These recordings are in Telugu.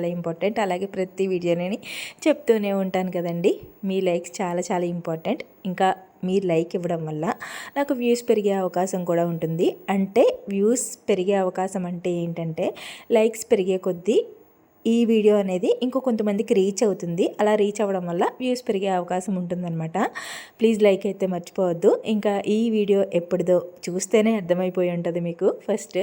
చాలా ఇంపార్టెంట్. అలాగే ప్రతి వీడియోని చెప్తూనే ఉంటాను కదండి. మీ లైక్స్ చాలా చాలా ఇంపార్టెంట్. ఇంకా మీరు లైక్ ఇవ్వడం వల్ల నాకు వ్యూస్ పెరిగే అవకాశం కూడా ఉంటుంది. అంటే వ్యూస్ పెరిగే అవకాశం అంటే ఏంటంటే లైక్స్ పెరిగే కొద్దీ ఈ వీడియో అనేది ఇంకో కొంతమందికి రీచ్ అవుతుంది. అలా రీచ్ అవ్వడం వల్ల వ్యూస్ పెరిగే అవకాశం ఉంటుందన్నమాట. ప్లీజ్ లైక్ అయితే మర్చిపోవద్దు. ఇంకా ఈ వీడియో ఎప్పుడుదో చూస్తేనే అర్థమైపోయి ఉంటుంది మీకు. ఫస్ట్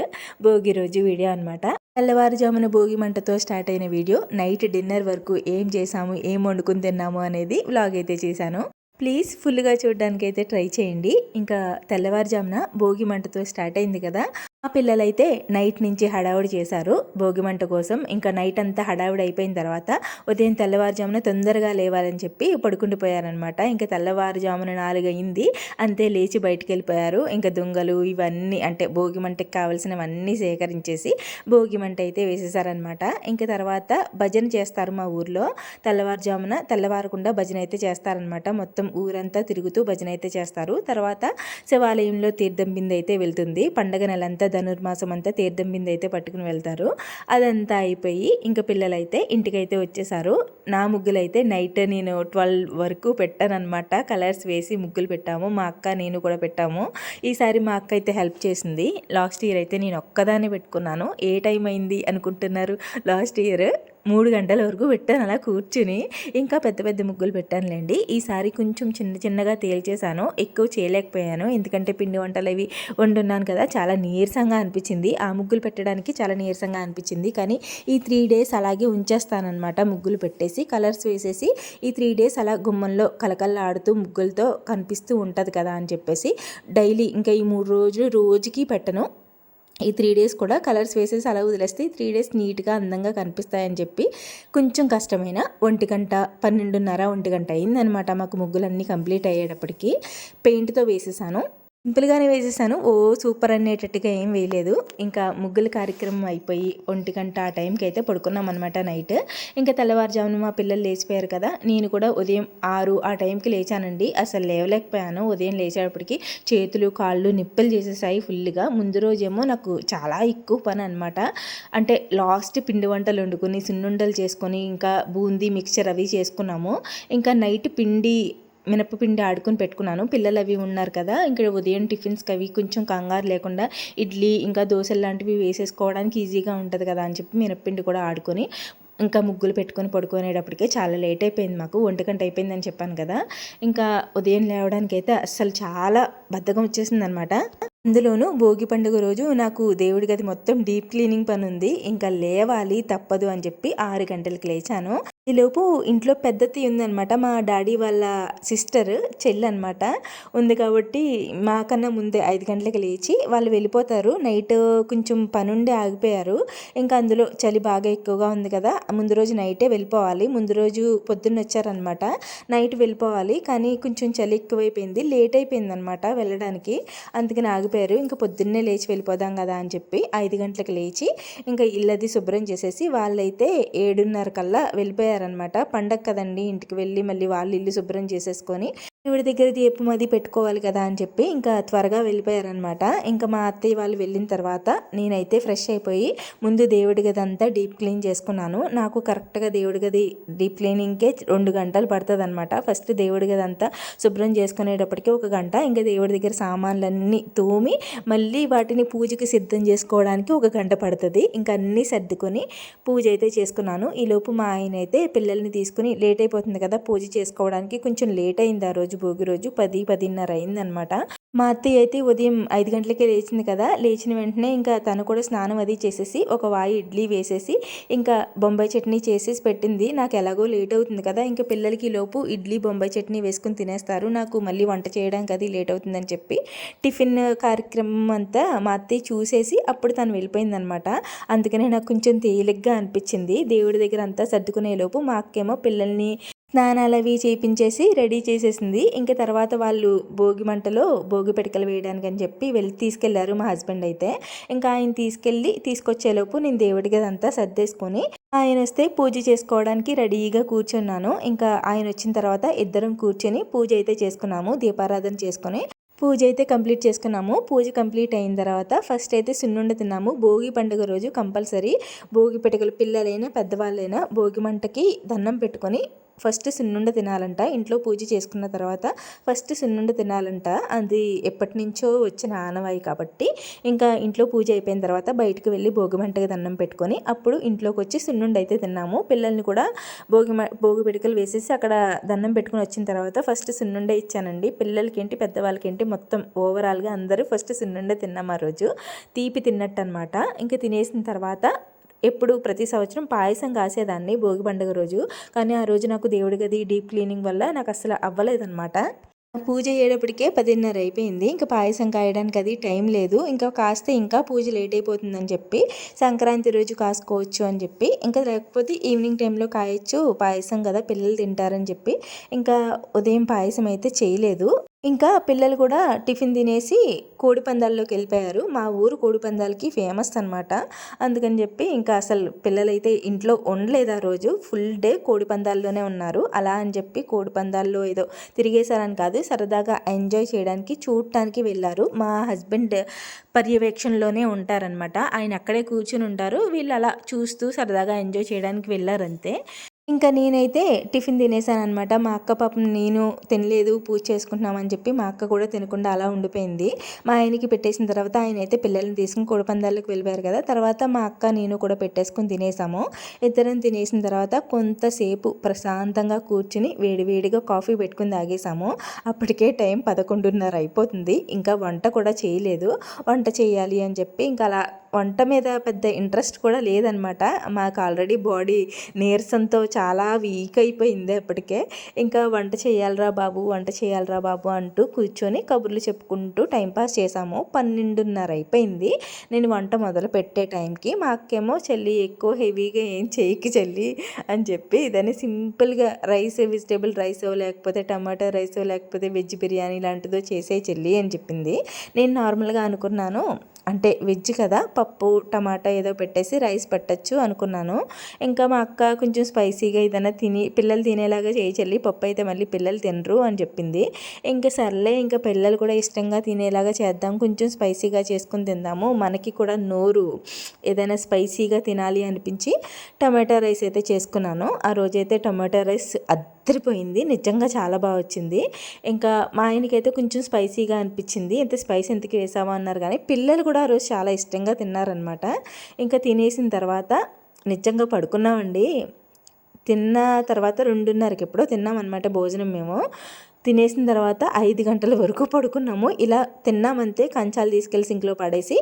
భోగి రోజు వీడియో అనమాట తెల్లవారుజామున భోగి మంటతో స్టార్ట్ అయిన వీడియో నైట్ డిన్నర్ వరకు ఏం చేసాము ఏం వండుకుని తిన్నాము అనేది వ్లాగ్ అయితే చేశాను. ప్లీజ్ ఫుల్గా చూడడానికి అయితే ట్రై చేయండి. ఇంకా తెల్లవారుజామున భోగి మంటతో స్టార్ట్ అయింది కదా మా పిల్లలైతే నైట్ నుంచి హడావుడి చేశారు. భోగిమంట కోసం ఇంకా నైట్ అంతా హడావుడి అయిపోయిన తర్వాత ఉదయం తెల్లవారుజామున తొందరగా లేవాలని చెప్పి పడుకుండిపోయారనమాట ఇంకా తెల్లవారుజామున నాలుగు అయింది. అంతే లేచి బయటికి వెళ్ళిపోయారు. ఇంకా దొంగలు ఇవన్నీ అంటే భోగిమంటకి కావాల్సినవన్నీ సేకరించేసి భోగిమంట అయితే వేసేసారనమాట ఇంకా తర్వాత భజన చేస్తారు మా ఊర్లో. తెల్లవారుజామున తెల్లవారకుండా భజన అయితే చేస్తారనమాట మొత్తం ఊరంతా తిరుగుతూ భజన అయితే చేస్తారు. తర్వాత శివాలయంలో తీర్థం బిందె అయితే వెళ్తుంది. పండగ నెలంతా ధనుర్మాసం అంతా తీర్థం బిందె అయితే పట్టుకుని వెళ్తారు. అదంతా అయిపోయి ఇంకా పిల్లలైతే ఇంటికైతే వచ్చేసారు. నా ముగ్గులు అయితే నైట్ నేను ట్వెల్వ్ వరకు పెట్టానమాట కలర్స్ వేసి ముగ్గులు పెట్టాము. మా అక్క నేను కూడా పెట్టాము. ఈసారి మా అక్క అయితే హెల్ప్ చేసింది. లాస్ట్ ఇయర్ అయితే నేను ఒక్కదాన్ని పెట్టుకున్నాను. ఏ టైం అయింది అనుకుంటున్నారు లాస్ట్ ఇయర్? మూడు గంటల వరకు పెట్టాను. అలా కూర్చుని ఇంకా పెద్ద పెద్ద ముగ్గులు పెట్టానులేండి. ఈసారి కొంచెం చిన్న చిన్నగా తేల్చేశాను. ఎక్కువ చేయలేకపోయాను. ఎందుకంటే పిండి వంటలు అవి వండున్నాను కదా చాలా నీరసంగా అనిపించింది. ఆ ముగ్గులు పెట్టడానికి చాలా నీరసంగా అనిపించింది. కానీ ఈ త్రీ డేస్ అలాగే ఉంచేస్తానమాట ముగ్గులు పెట్టేసి. కలర్స్ వేసేసి ఈ త్రీ డేస్ అలా గుమ్మంలో కలకల్లాడుతూ ముగ్గులతో కనిపిస్తూ ఉంటుంది కదా అని చెప్పేసి డైలీ ఇంకా ఈ మూడు రోజులు రోజుకి పెట్టను. ఈ త్రీ డేస్ కూడా కలర్స్ వేసేసి అలా వదిలేస్తే త్రీ డేస్ నీట్గా అందంగా కనిపిస్తాయని చెప్పి కొంచెం కష్టమైన ఒంటి గంట పన్నెండున్నర ఒంటి గంట అయిందనమాట మాకు ముగ్గులన్నీ కంప్లీట్ అయ్యేటప్పటికి. పెయింట్తో వేసేసాను. సింపుల్గానే వేసేసాను. ఓ సూపర్ అనేటట్టుగా ఏం వేయలేదు. ఇంకా ముగ్గుల కార్యక్రమం అయిపోయి ఒంటి గంట ఆ టైంకి అయితే పడుకున్నాం అనమాట నైట్. ఇంకా తెల్లవారుజామున మా పిల్లలు లేచిపోయారు కదా నేను కూడా ఉదయం ఆరు ఆ టైంకి లేచానండి. అసలు లేవలేకపోయాను. ఉదయం లేచేటప్పటికి చేతులు కాళ్ళు నిప్పులు చేసేసాయి ఫుల్గా ముందు రోజేమో నాకు చాలా ఎక్కువ పని అనమాట అంటే లాస్ట్ పిండి వంటలు వండుకొని సున్నుండలు చేసుకొని ఇంకా బూందీ మిక్చర్ అవి చేసుకున్నాము. ఇంకా నైట్ పిండి మినపపిండి ఆడుకొని పెట్టుకున్నాను. పిల్లలు అవి ఉన్నారు కదా ఇంకా ఉదయం టిఫిన్స్కి అవి కొంచెం కంగారు లేకుండా ఇడ్లీ ఇంకా దోశలు లాంటివి వేసేసుకోవడానికి ఈజీగా ఉంటుంది కదా అని చెప్పి మినపపిండి కూడా ఆడుకొని ఇంకా ముగ్గులు పెట్టుకొని పడుకునేటప్పటికే చాలా లేట్ అయిపోయింది మాకు. ఒంటికంట అయిపోయిందని చెప్పాను కదా. ఇంకా ఉదయం లేవడానికి అయితే అస్సలు చాలా బద్ధకం వచ్చేసింది అనమాట అందులోనూ భోగి పండుగ రోజు నాకు దేవుడి గది మొత్తం డీప్ క్లీనింగ్ పని ఉంది ఇంకా లేవాలి తప్పదు అని చెప్పి ఆరు గంటలకు లేచాను. ఈలోపు ఇంట్లో పెద్దతి ఉందనమాట మా డాడీ వాళ్ళ సిస్టర్ చెల్లి అనమాట ఉంది కాబట్టి మాకన్నా ముందే ఐదు గంటలకు లేచి వాళ్ళు వెళ్ళిపోతారు. నైట్ కొంచెం పనుండి ఆగిపోయారు. ఇంకా అందులో చలి బాగా ఎక్కువగా ఉంది కదా ముందు రోజు నైటే వెళ్ళిపోవాలి. ముందు రోజు పొద్దున్న వచ్చారనమాట నైట్ వెళ్ళిపోవాలి. కానీ కొంచెం చలి ఎక్కువైపోయింది. లేట్ అయిపోయింది అనమాట వెళ్ళడానికి. అందుకని ఆగిపోయి వెళ్ళిపోయారు ఇంకా పొద్దున్నే లేచి వెళ్ళిపోదాం కదా అని చెప్పి ఐదు గంటలకు లేచి ఇంకా ఇల్లది శుభ్రం చేసేసి వాళ్ళైతే ఏడున్నర కల్లా వెళ్ళిపోయారనమాట పండగ కదండి ఇంటికి వెళ్ళి మళ్ళీ వాళ్ళు ఇల్లు శుభ్రం చేసేసుకొని దేవుడి దగ్గర దీపం అది పెట్టుకోవాలి కదా అని చెప్పి ఇంకా త్వరగా వెళ్ళిపోయారనమాట ఇంకా మా అత్తయ్య వాళ్ళు వెళ్ళిన తర్వాత నేనైతే ఫ్రెష్ అయిపోయి ముందు దేవుడి గది అంతా డీప్ క్లీన్ చేసుకున్నాను. నాకు కరెక్ట్గా దేవుడి గది డీప్ క్లీనింగ్కే రెండు గంటలు పడుతుంది అనమాట ఫస్ట్ దేవుడి గది అంతా శుభ్రం చేసుకునేటప్పటికి ఒక గంట ఇంకా దేవుడి దగ్గర సామాన్లన్నీ తోమి మళ్ళీ వాటిని పూజకి సిద్ధం చేసుకోవడానికి ఒక గంట పడుతుంది. ఇంకా అన్నీ సర్దుకొని పూజ అయితే చేసుకున్నాను. ఈలోపు మా ఆయన అయితే పిల్లల్ని తీసుకుని లేట్ అయిపోతుంది కదా పూజ చేసుకోవడానికి కొంచెం లేట్ అయింది ఆ రోజు భోగి రోజు పది పదిన్నర అయిందనమాట. మా అత్తయ్య అయితే ఉదయం ఐదు గంటలకే లేచింది కదా లేచిన వెంటనే ఇంకా తను కూడా స్నానం అది చేసేసి ఒక వాయి ఇడ్లీ వేసేసి ఇంకా బొంబాయి చట్నీ చేసేసి పెట్టింది. నాకు ఎలాగో లేట్ అవుతుంది కదా ఇంకా పిల్లలకి లోపు ఇడ్లీ బొంబాయి చట్నీ వేసుకుని తినేస్తారు. నాకు మళ్ళీ వంట చేయడానికి అది లేట్ అవుతుందని చెప్పి టిఫిన్ కార్యక్రమం అంతా మా అత్తయ్య చూసేసి అప్పుడు తను వెళ్ళిపోయిందనమాట. అందుకనే నాకు కొంచెం తేలిగ్గా అనిపించింది. దేవుడి దగ్గర అంతా సర్దుకునే లోపు మా అక్కేమో పిల్లల్ని స్నానాలు అవి చేయించేసి రెడీ చేసేసింది. ఇంకా తర్వాత వాళ్ళు భోగి మంటలో భోగి పిడకలు వేయడానికి అని చెప్పి వెళ్ళి తీసుకెళ్ళారు మా హస్బెండ్ అయితే. ఇంకా ఆయన తీసుకెళ్ళి తీసుకొచ్చేలోపు నేను దేవుడి గదంతా సర్దేసుకొని ఆయన వస్తే పూజ చేసుకోవడానికి రెడీగా కూర్చున్నాను. ఇంకా ఆయన వచ్చిన తర్వాత ఇద్దరం కూర్చొని పూజ అయితే చేసుకున్నాము. దీపారాధన చేసుకొని పూజ అయితే కంప్లీట్ చేసుకున్నాము. పూజ కంప్లీట్ అయిన తర్వాత ఫస్ట్ అయితే సున్నుండ తిన్నాము. భోగి పండుగ రోజు కంపల్సరీ భోగి పిటకలు పిల్లలైనా పెద్దవాళ్ళైనా భోగి మంటకి దండం పెట్టుకొని ఫస్ట్ సున్నుండ తినాలంట ఇంట్లో పూజ చేసుకున్న తర్వాత ఫస్ట్ సున్నుండ తినాలంట. అది ఎప్పటి నుంచో వచ్చిన ఆనవాయి కాబట్టి ఇంకా ఇంట్లో పూజ అయిపోయిన తర్వాత బయటకు వెళ్ళి భోగిమంటకి దండం పెట్టుకొని అప్పుడు ఇంట్లోకి వచ్చి సున్నుండ అయితే తిన్నాము. పిల్లల్ని కూడా భోగి భోగి పిడికలు వేసేసి అక్కడ దండం పెట్టుకుని వచ్చిన తర్వాత ఫస్ట్ సున్నుండ ఇచ్చానండి. పిల్లలకి ఏంటి పెద్దవాళ్ళకి ఏంటి మొత్తం ఓవరాల్గా అందరూ ఫస్ట్ సున్నుండ తిన్నాం ఆ రోజు. తీపి తిన్నట్టు అనమాట ఇంకా తినేసిన తర్వాత ఎప్పుడు ప్రతి సంవత్సరం పాయసం కాసేదాన్ని భోగి పండుగ రోజు. కానీ ఆ రోజు నాకు దేవుడి గది డీప్ క్లీనింగ్ వల్ల నాకు అసలు అవ్వలేదన్నమాట. పూజ అయ్యేటప్పటికే పదిన్నర అయిపోయింది. ఇంకా పాయసం కాయడానికి అది టైం లేదు. ఇంకా కాస్తే ఇంకా పూజ లేట్ అయిపోతుందని చెప్పి సంక్రాంతి రోజు కాసుకోవచ్చు అని చెప్పి ఇంకా లేకపోతే ఈవినింగ్ టైంలో కాయచ్చు పాయసం కదా పిల్లలు తింటారని చెప్పి ఇంకా ఉదయం పాయసం అయితే చేయలేదు. ఇంకా పిల్లలు కూడా టిఫిన్ తినేసి కోడి పందాల్లోకి వెళ్ళిపోయారు. మా ఊరు కోడి పందాలకి ఫేమస్ అనమాట అందుకని చెప్పి ఇంకా అసలు పిల్లలైతే ఇంట్లో ఉండలేదు ఆ రోజు. ఫుల్ డే కోడి పందాల్లోనే ఉన్నారు. అలా అని చెప్పి కోడి పందాల్లో ఏదో తిరిగేశారని కాదు సరదాగా ఎంజాయ్ చేయడానికి చూడటానికి వెళ్ళారు. మా హస్బెండ్ పర్యవేక్షణలోనే ఉంటారనమాట ఆయన అక్కడే కూర్చుని ఉంటారు. వీళ్ళు అలా చూస్తూ సరదాగా ఎంజాయ్ చేయడానికి వెళ్ళారంతే. ఇంకా నేనైతే టిఫిన్ తినేసాను అనమాట మా అక్క పాపం నేను తినలేదు పూజ చేసుకుంటున్నామని చెప్పి మా అక్క కూడా తినకుండా అలా ఉండిపోయింది. మా ఆయనకి పెట్టేసిన తర్వాత ఆయన అయితే పిల్లల్ని తీసుకుని కోడిపందాలకు వెళ్ళిపోయారు కదా. తర్వాత మా అక్క నేను కూడా పెట్టేసుకుని తినేసాము. ఇద్దరం తినేసిన తర్వాత కొంతసేపు ప్రశాంతంగా కూర్చుని వేడివేడిగా కాఫీ పెట్టుకుని తాగేసాము. అప్పటికే టైం పదకొండున్నర అయిపోతుంది. ఇంకా వంట కూడా చేయలేదు. వంట చేయాలి అని చెప్పి ఇంకా అలా వంట మీద పెద్ద ఇంట్రెస్ట్ కూడా లేదనమాట. మాకు ఆల్రెడీ బాడీ నీరసంతో చాలా వీక్ అయిపోయింది అప్పటికే. ఇంకా వంట చేయాలరా బాబు వంట చేయాలరా బాబు అంటూ కూర్చొని కబుర్లు చెప్పుకుంటూ టైంపాస్ చేసాము. పన్నెండున్నర అయిపోయింది. నేను వంట మొదలు పెట్టే టైంకి మాకేమో చెల్లి ఎక్కువ హెవీగా ఏం చేయకి చెల్లి అని చెప్పి ఇదని సింపుల్గా రైస్ వెజిటేబుల్ రైస్ లేకపోతే టమాటా రైస్ లేకపోతే వెజ్ బిర్యానీ లాంటిదో చేసే చెల్లి అని చెప్పింది. నేను నార్మల్గా అనుకున్నాను అంటే వెజ్ కదా పప్పు టమాటా ఏదో పెట్టేసి రైస్ పెట్టచ్చు అనుకున్నాను. ఇంకా మా అక్క కొంచెం స్పైసీగా ఏదైనా తిని పిల్లలు తినేలాగా చేయచల్లి పప్పు అయితే మళ్ళీ పిల్లలు తినరు అని చెప్పింది. ఇంకా సర్లే ఇంకా పిల్లలు కూడా ఇష్టంగా తినేలాగా చేద్దాం కొంచెం స్పైసీగా చేసుకుని తిందాము. మనకి కూడా నోరు ఏదైనా స్పైసీగా తినాలి అనిపించి టమాటా రైస్ అయితే చేసుకున్నాను. ఆ రోజైతే టమాటా రైస్ అద్దరిపోయింది నిజంగా చాలా బాగా వచ్చింది. ఇంకా మా ఆయనకైతే కొంచెం స్పైసీగా అనిపించింది. ఎంత స్పైసీ ఎంతకి వేసావా? అన్నారు. కానీ పిల్లలు కూడా ఆ రోజు చాలా ఇష్టంగా తిన్నారనమాట ఇంకా తినేసిన తర్వాత నిజంగా పడుకున్నామండి. తిన్న తర్వాత రెండున్నరకి ఎప్పుడో తిన్నామన్నమాట భోజనం మేము. తినేసిన తర్వాత ఐదు గంటల వరకు పడుకున్నాము. ఇలా తిన్నామంతే కంచాలు తీసుకెళ్ళి సింక్లో పడేసి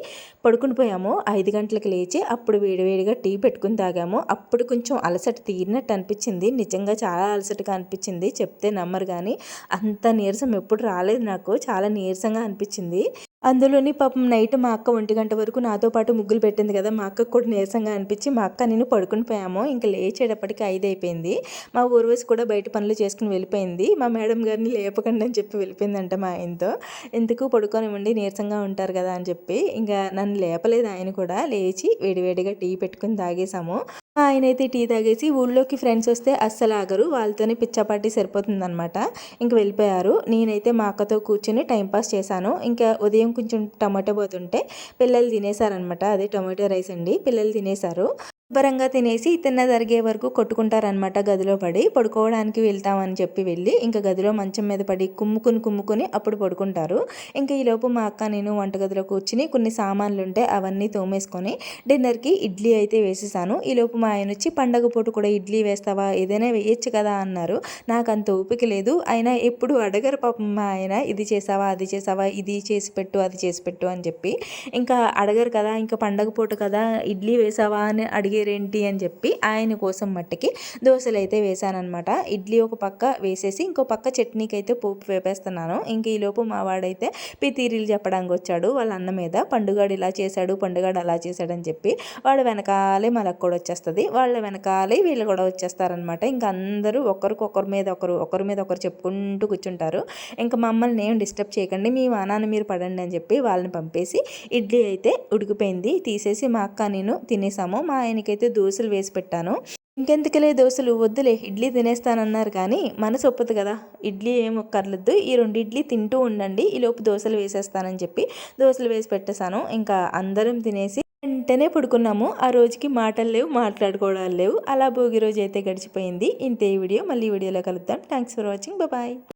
పడుకుని పోయాము. ఐదు గంటలకు లేచి అప్పుడు వేడివేడిగా టీ పెట్టుకుని తాగాము. అప్పుడు కొంచెం అలసట తీరినట్టు అనిపించింది. నిజంగా చాలా అలసటగా అనిపించింది. చెప్తే నమ్మరు కానీ అంత నీరసం ఎప్పుడు రాలేదు నాకు. చాలా నీరసంగా అనిపించింది. అందులోని పాపం నైట్ మా అక్క ఒంటి గంట వరకు నాతో పాటు ముగ్గులు పెట్టింది కదా మా అక్కకు కూడా నీరసంగా అనిపించి మా అక్క నేను పడుకుని పోయాము. ఇంకా లేచేటప్పటికి ఐదు అయిపోయింది మా ఊర్వశి కూడా బయట పనులు చేసుకుని వెళ్ళిపోయింది. మా మేడం గారిని లేపకండి అని చెప్పి వెళ్ళిపోయిందంట మా ఆయనతో. ఎందుకు పడుకోనివ్వండి నీరసంగా ఉంటారు కదా అని చెప్పి ఇంకా నన్ను లేపలేదు ఆయన కూడా. లేచి వేడివేడిగా టీ పెట్టుకుని తాగేసాము ఆయన అయితే టీ తాగేసి ఊళ్ళోకి ఫ్రెండ్స్ వస్తే అస్సలు ఆగరు. వాళ్ళతోనే పిచ్చాపాటి సరిపోతుందనమాట ఇంక వెళ్ళిపోయారు. నేనైతే మా అక్కతో కూర్చొని టైంపాస్ చేశాను. ఇంకా ఉదయం కొంచెం టమాటో పోతుంటే పిల్లలు తినేసారనమాట అదే టమాటో రైస్ అండి. పిల్లలు తినేశారు. శుభ్రంగా తినేసి తిన్న జరిగే వరకు కొట్టుకుంటారనమాట గదిలో పడి. పడుకోవడానికి వెళ్తామని చెప్పి వెళ్ళి ఇంకా గదిలో మంచం మీద పడి కుమ్ముకుని కుమ్ముకుని అప్పుడు పడుకుంటారు. ఇంకా ఈలోపు మా అక్క నేను వంటగదిలో కూర్చుని కొన్ని సామాన్లు ఉంటే అవన్నీ తోమేసుకొని డిన్నర్కి ఇడ్లీ అయితే వేసేసాను. ఈలోపు మా ఆయన వచ్చి పండగ పూట కూడా ఇడ్లీ వేస్తావా? ఏదైనా వేయచ్చు కదా అన్నారు. నాకు అంత ఓపిక లేదు. ఆయన ఎప్పుడు అడగరు పాపం మా ఆయన ఇది చేసావా? అది చేసావా? ఇది చేసి పెట్టు అది చేసి పెట్టు అని చెప్పి. ఇంకా అడగరు కదా ఇంకా పండగ పూట కదా ఇడ్లీ వేసావా? అని అడిగి అడిగారేంటి అని చెప్పి ఆయన కోసం మట్టికి దోశలు అయితే వేశానమాట ఇడ్లీ ఒక పక్క వేసేసి ఇంకో పక్క చట్నీకి అయితే పోపు వేపేస్తున్నాను. ఇంక ఈలోపు మా వాడైతే పితీరీలు చెప్పడానికి వచ్చాడు. వాళ్ళ అన్న మీద పండుగాడు ఇలా చేశాడు పండుగాడు అలా చేశాడని చెప్పి వాడు వెనకాలే మనకు కూడా వచ్చేస్తుంది. వాళ్ళ వెనకాలే వీళ్ళు కూడా వచ్చేస్తారనమాట ఇంకా అందరూ ఒకరికొకరి మీద ఒకరు ఒకరి మీద ఒకరు చెప్పుకుంటూ కూర్చుంటారు. ఇంకా మమ్మల్ని ఏం డిస్టర్బ్ చేయకండి మీ వానాన్ని మీరు పడండి అని చెప్పి వాళ్ళని పంపేసి ఇడ్లీ అయితే ఉడికిపోయింది. తీసేసి మా అక్క నేను తినేసాము. మా ఆయనకి ఆయనకైతే దోశలు వేసి పెట్టాను. ఇంకెందుకులే దోశలు? వద్దులే ఇడ్లీ తినేస్తానన్నారు కానీ మనసు ఒప్పదు కదా. ఇడ్లీ ఏం ఒక్కర్లేదు ఈ రెండు ఇడ్లీ తింటూ ఉండండి. ఈ లోపు దోశలు వేసేస్తానని చెప్పి దోశలు వేసి పెట్టేశాను. ఇంకా అందరం తినేసి వెంటనే పడుకున్నాము. ఆ రోజుకి మాటలు లేవు మాట్లాడుకోవడాలు లేవు. అలా భోగి రోజు అయితే గడిచిపోయింది. ఇంతే వీడియో. మళ్ళీ వీడియోలో కలుద్దాం. Thanks for watching bye